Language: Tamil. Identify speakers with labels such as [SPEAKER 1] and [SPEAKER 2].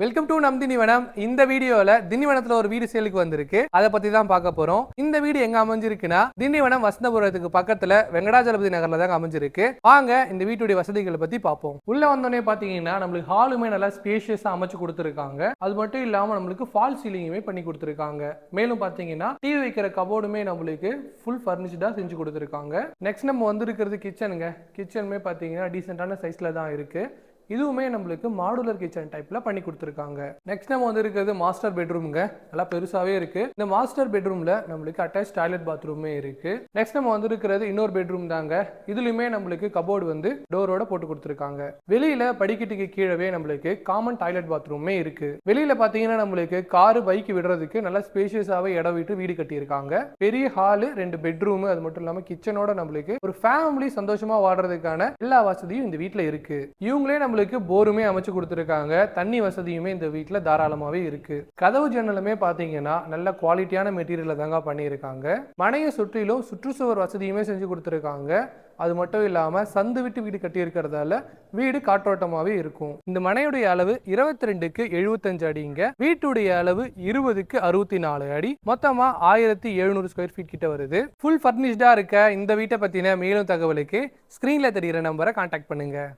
[SPEAKER 1] வெல்கம் டு நம் திண்டிவனம் இந்த வீடியோல திண்டிவனத்துல ஒரு வீடு சேலுக்கு வந்திருக்கு. அதை பத்தி தான் பார்க்க போறோம். இந்த வீடு எங்க அமைஞ்சிருக்குன்னா திண்டிவனம் வசந்தபுரத்துக்கு பக்கத்துல வெங்கடாஜலபதி நகர்ல தான் அமைஞ்சிருக்கு. வாங்க இந்த வீட்டுடைய வசதிகளை பத்தி பார்ப்போம். உள்ள வந்தோடனே பாத்தீங்கன்னா நம்மளுக்கு ஹாலுமே நல்லா ஸ்பேஷியஸா அமைச்சு கொடுத்துருக்காங்க. அது மட்டும் இல்லாம நம்மளுக்கு ஃபால் சீலிங்குமே பண்ணி கொடுத்துருக்காங்க. மேலும் பாத்தீங்கன்னா டிவி வைக்கிற கபோர்டுமே நம்மளுக்கு ஃபுல் ஃபர்னிஷ்டா செஞ்சு கொடுத்துருக்காங்க. நெக்ஸ்ட் நம்ம வந்திருக்கிறது கிச்சனுங்க கிச்சனுமே பாத்தீங்கன்னா டீசென்டான சைஸ்ல தான் இருக்கு. இதுவுமே நம்மளுக்கு மாடுலர் கிச்சன் டைப்ல பண்ணி கொடுத்துருக்காங்க. நெக்ஸ்ட் நம்ம வந்து இருக்கிறது மாஸ்டர் பெட்ரூம்ங்க நல்லா பெருசாவே இருக்கு. இந்த மாஸ்டர் பெட்ரூம்ல நம்மளுக்கு அட்டாச் டாய்லெட் பாத்ரூமே இருக்கு. நெக்ஸ்ட் நம்ம வந்து இருக்கிறது இன்னொரு பெட்ரூம் தாங்க. இதுலயுமே நம்மளுக்கு கபோர்டு வந்து டோரோட போட்டு கொடுத்துருக்காங்க. வெளியில படிக்கட்டுக்கு கீழவே நம்மளுக்கு காமன் டாய்லெட் பாத்ரூமே இருக்கு. வெளியில பாத்தீங்கன்னா நம்மளுக்கு காரு பைக் விடுறதுக்கு நல்லா ஸ்பேஷியஸாகவே இடம் விட்டு வீடு கட்டியிருக்காங்க. பெரிய ஹாலு ரெண்டு பெட்ரூமு அது மட்டும் இல்லாம கிச்சனோட நம்மளுக்கு ஒரு ஃபேமிலி சந்தோஷமா வாடுறதுக்கான எல்லா வசதியும் இந்த வீட்டில் இருக்கு. இவங்களே நம்மளுக்கு போருமே அமைச்சு கொடுத்துருக்காங்க. தண்ணி வசதியுமே இந்த வீட்டில் தாராளமாகவே இருக்கு. கதவு ஜன்னலுமே பார்த்தீங்கன்னா நல்ல குவாலிட்டியான மெட்டீரியல்ல தாங்க பண்ணியிருக்காங்க. மனையை சுற்றிலும் சுற்றுச்சுவர் வசதியுமே செஞ்சு கொடுத்துருக்காங்க. அது மட்டும் இல்லாமல் சந்து விட்டு வீடு கட்டியிருக்கிறதால வீடு காற்றோட்டமாகவே இருக்கும். இந்த மனையுடைய அளவு இருபத்தி ரெண்டுக்கு எழுபத்தஞ்சு அடிங்க. வீட்டுடைய அளவு இருபதுக்கு அறுபத்தி நாலு அடி. மொத்தமா ஆயிரத்தி எழுநூறு ஸ்கொயர் ஃபீட் கிட்ட வருது. ஃபுல் ஃபர்னிஷ்டா இருக்க இந்த வீட்டை பத்தின மேலும் தகவலுக்கு ஸ்கிரீன்ல தெரிகிற நம்பரை கான்டாக்ட் பண்ணுங்க.